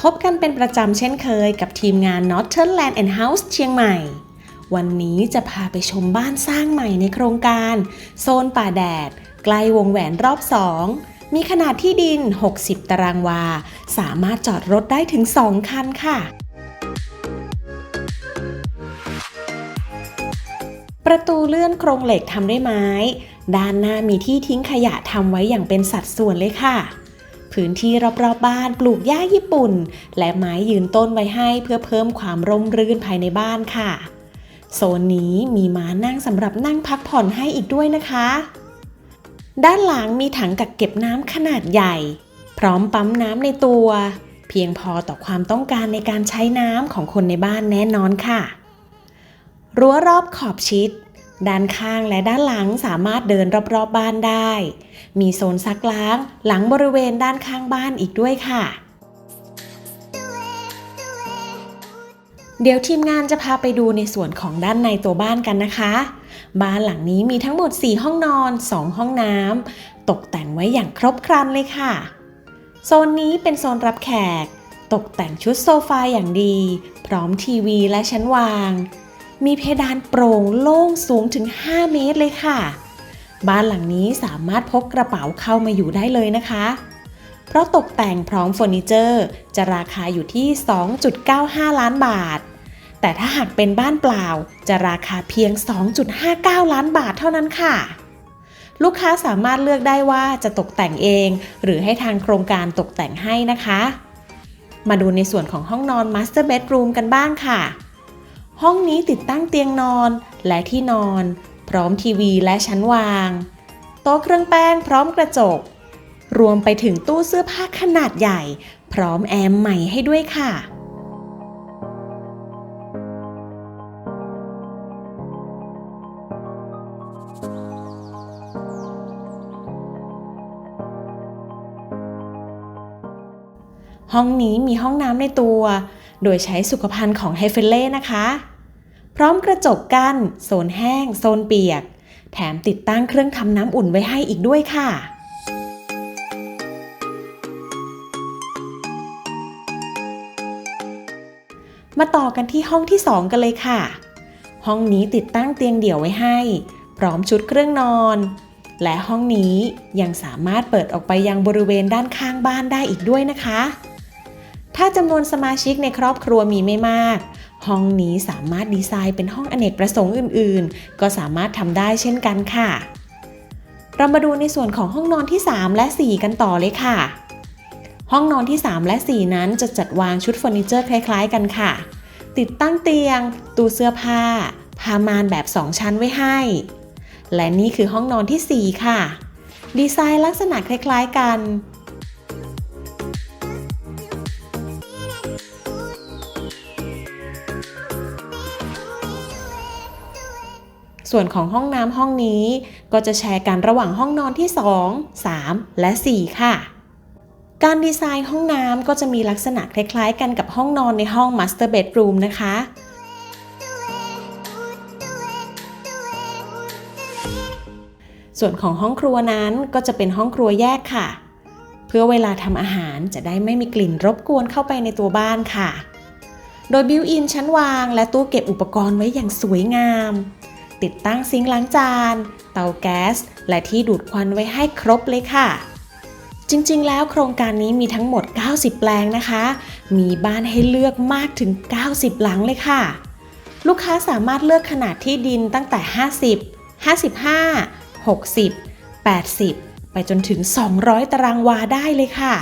พบกันเป็นประจำเช่นเคยกับทีมงาน Northern Land and House เชียงใหม่ วันนี้จะพาไปชมบ้านสร้างใหม่ในโครงการ โซนป่าแดด ใกล้วงแหวนรอบ2มีขนาดที่ดิน 60 ตารางวา สามารถจอดรถได้ถึง 2 คันค่ะ ประตูเลื่อนโครงเหล็กทำด้วยไม้ ด้านหน้ามีที่ทิ้งขยะทำไว้อย่างเป็นสัดส่วนเลยค่ะ พื้นที่รอบๆบบ้านปลูกหญ้าญี่ปุ่น และไม้ยืนต้นไว้ให้เพื่อเพิ่มความร่มรื่นภายในบ้านค่ะ โซนนี้มีม้านั่งสำหรับนั่งพักผ่อนให้อีกด้วยนะคะ ด้านหลังมีถังกักเก็บน้ำขนาดใหญ่ พร้อมปั๊มน้ำในตัว เพียงพอต่อความต้องการในการใช้น้ำของคนในบ้านแน่นอนค่ะรั้วรอบขอบชิด ด้านข้างและด้านหลังสามารถเดินรอบๆบบ้านได้ มีโซนซักล้างหลังบริเวณด้านข้างบ้านอีกด้วยค่ะ เดี๋ยวทีมงานจะพาไปดูในส่วนของด้านในตัวบ้านกันนะคะ บ้านหลังนี้มีทั้งหมด 4 ห้องนอน 2 ห้องน้ำตกแต่งไว้อย่างครบครันเลยค่ะ โซนนี้เป็นโซนรับแขก ตกแต่งชุดโซฟาอย่างดี พร้อมทีวีและชั้นวาง มีเพดานโปร่งโล่งสูงถึง 5 เมตรเลยค่ะ บ้านหลังนี้สามารถพกกระเป๋าเข้ามาอยู่ได้เลยนะคะ เพราะตกแต่งพร้อมเฟอร์นิเจอร์จะราคาอยู่ที่ 2.95 ล้านบาท แต่ถ้าหากเป็นบ้านเปล่าจะราคาเพียง 2.59 ล้านบาทเท่านั้นค่ะลูกค้าสามารถเลือกได้ว่าจะตกแต่งเอง หรือให้ทางโครงการตกแต่งให้นะคะ มาดูในส่วนของห้องนอน Master Bedroom กันบ้างค่ะ ห้องนี้ติดตั้งเตียงนอนและที่นอน พร้อมทีวีและชั้นวาง โต๊ะเครื่องแป้งพร้อมกระจก รวมไปถึงตู้เสื้อผ้าขนาดใหญ่ พร้อมแอร์ใหม่ให้ด้วยค่ะ ห้องนี้มีห้องน้ำในตัว โดยใช้สุขภัณฑ์ของไฮเฟลเล่นะคะ พร้อมกระจกกัน้นโซนแห้ง โซนเปียก แถมติดตั้งเครื่องทำน้ำอุ่นไว้ให้อีกด้วยค่ะมาต่อกันที่ห้องที่ 2 กันเลยค่ะ ห้องนี้ติดตั้งเตียงเดี่ยวไว้ให้ พร้อมชุดเครื่องนอน และห้องนี้ยังสามารถเปิดออกไปยังบริเวณด้านข้างบ้านได้อีกด้วยนะคะ ถ้าจำนวนสมาชิกในครอบครัวมีไม่มาก ห้องนี้สามารถดีไซน์เป็นห้องอเนกประสงค์อื่น ๆ ก็สามารถทำได้เช่นกันค่ะ เรามาดูในส่วนของห้องนอนที่ 3 และ 4 กันต่อเลยค่ะ ห้องนอนที่ 3 และ 4 นั้นจะจัดวางชุดเฟอร์นิเจอร์คล้าย ๆ กันค่ะ ติดตั้งเตียง ตู้เสื้อผ้าผ้ามานแบบ 2 ชั้นไว้ให้ และนี่คือห้องนอนที่ 4 ค่ะ ดีไซน์ลักษณะคล้าย ๆ กัน ส่วนของห้องน้ำห้องนี้ ก็จะแชร์กันระหว่างห้องนอนที่ 2 3 และ 4 ค่ะ การดีไซน์ห้องน้ำก็จะมีลักษณะคล้ายๆ กันกับห้องนอนในห้อง Master Bedroom นะคะส่วนของห้องครัวนั้นก็จะเป็นห้องครัวแยกค่ะ เพื่อเวลาทำอาหารจะได้ไม่มีกลิ่นรบกวนเข้าไปในตัวบ้านค่ะ โดยบิวอินชั้นวางและตู้เก็บอุปกรณ์ไว้อย่างสวยงาม ติดตั้งซิงค์ล้างจาน เตาแก๊ส และที่ดูดควันไว้ให้ครบเลยค่ะ จริงๆ แล้วโครงการนี้มีทั้งหมด 90 แปลงนะคะ มีบ้านให้เลือกมากถึง 90 หลังเลยค่ะ ลูกค้าสามารถเลือกขนาดที่ดินตั้งแต่ 50 55 60 80 ไปจนถึง 200 ตารางวาได้เลยค่ะ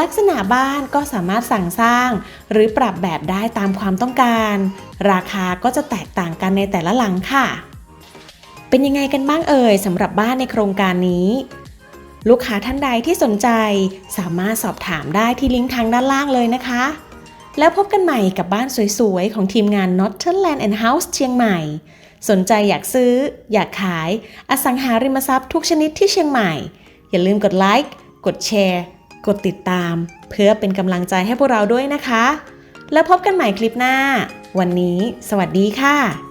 ลักษณะบ้านก็สามารถสั่งสร้าง หรือปรับแบบได้ตามความต้องการ ราคาก็จะแตกต่างกันในแต่ละหลังค่ะ เป็นยังไงกันบ้างเอ่ยสำหรับบ้านในโครงการนี้ ลูกค้าท่านใดที่สนใจสามารถสอบถามได้ที่ลิงก์ทางด้านล่างเลยนะคะ แล้วพบกันใหม่กับบ้านสวยๆ ของทีมงาน Northern Land and House เชียงใหม่ สนใจอยากซื้อ อยากขาย อสังหาริมทรัพย์ทุกชนิดที่เชียงใหม่ อย่าลืมกดไลค์กดแชร์ กดติดตาม เพื่อเป็นกำลังใจให้พวกเราด้วยนะคะ แล้วพบกันใหม่คลิปหน้า วันนี้ สวัสดีค่ะ